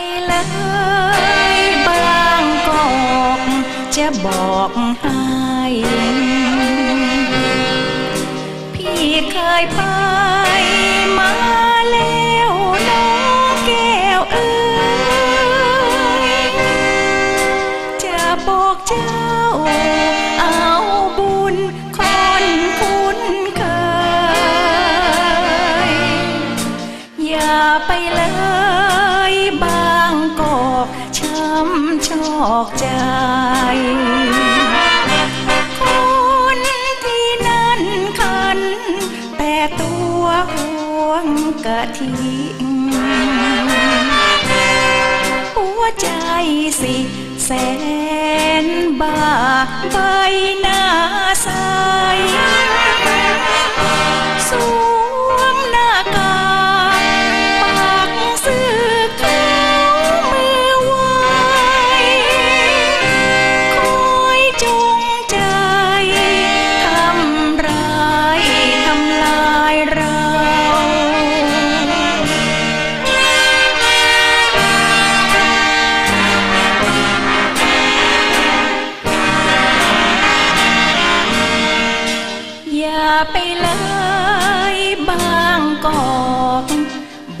ไปเลยบางกอกจะบอกให้พี่เคยไปมาแล้วน้องแก้วเอ้ยจะบอกเจ้า อกใจ คนที่นั่นคัน แต่ตัวห่วงกะทิหัวใจสิแสนบาใบหน้าใส อย่าไปเลยบางกอก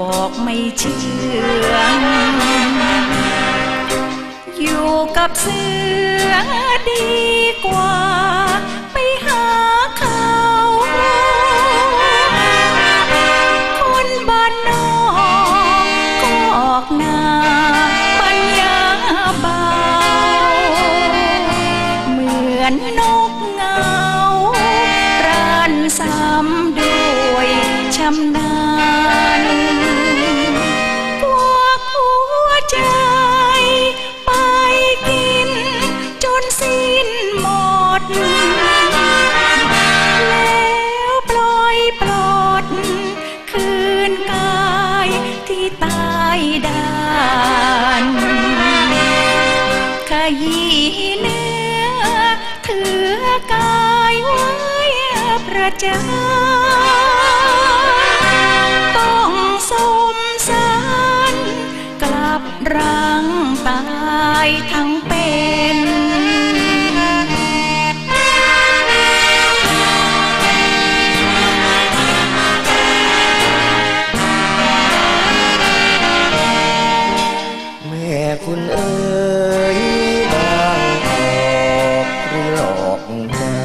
บอกไม่เชื่อ อยู่กับเสือดีำนาญกวักหัวใจ ไปกิน จนสิ้นหมด แล้วปล่อยปลด คืนกายที่ตายดานขยี้เนื้อถือกายไว้ประจาน ลับรังตายทั้งเป็นแม่คุณเอ๋ยบางออกหรือหลอกเจ้า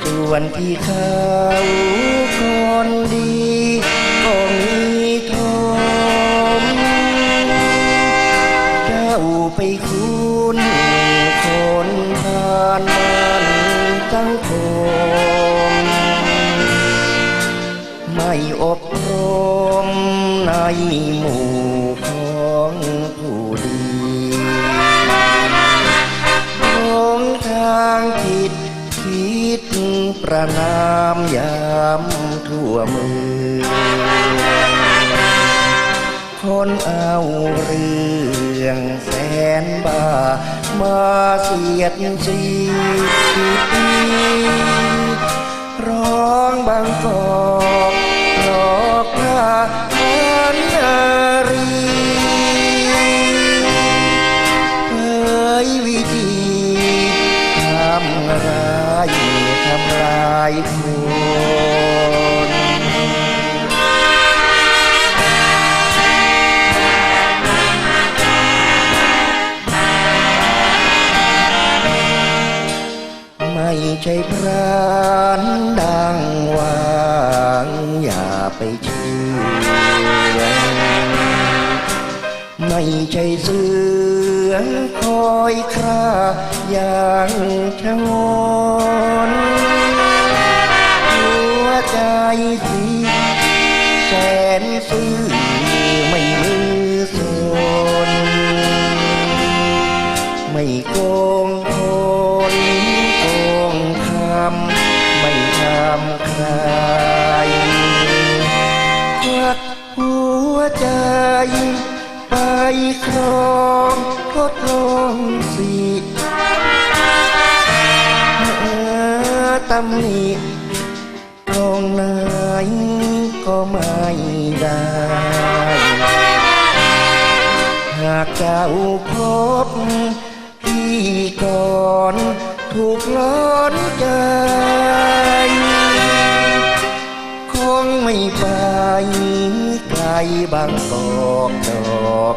ส่วนที่เขา ในหมู่ของผู้ดีของทางคิดคิดประนามยามทั่วมือ คนเอาเรื่องแสนบ้า มาเสียดสีร้องบางกอกำลไม่ใช่พรานดังวางอย่าไปเชื่อไม่ใช่เสือคอยคราอย่างชะงนหัว ใจสิแสนซื่อไม่มือสนไม่โกงคนโกงคำไม่ทำใครควักหัวใจ ไปครองทดลองสิตำหนิ ตรงไหนก็ไม่ได้ หากเจ้าพบพี่ก่อนถูกล้อนใจ คงไม่ไปไกลบางกอกดอก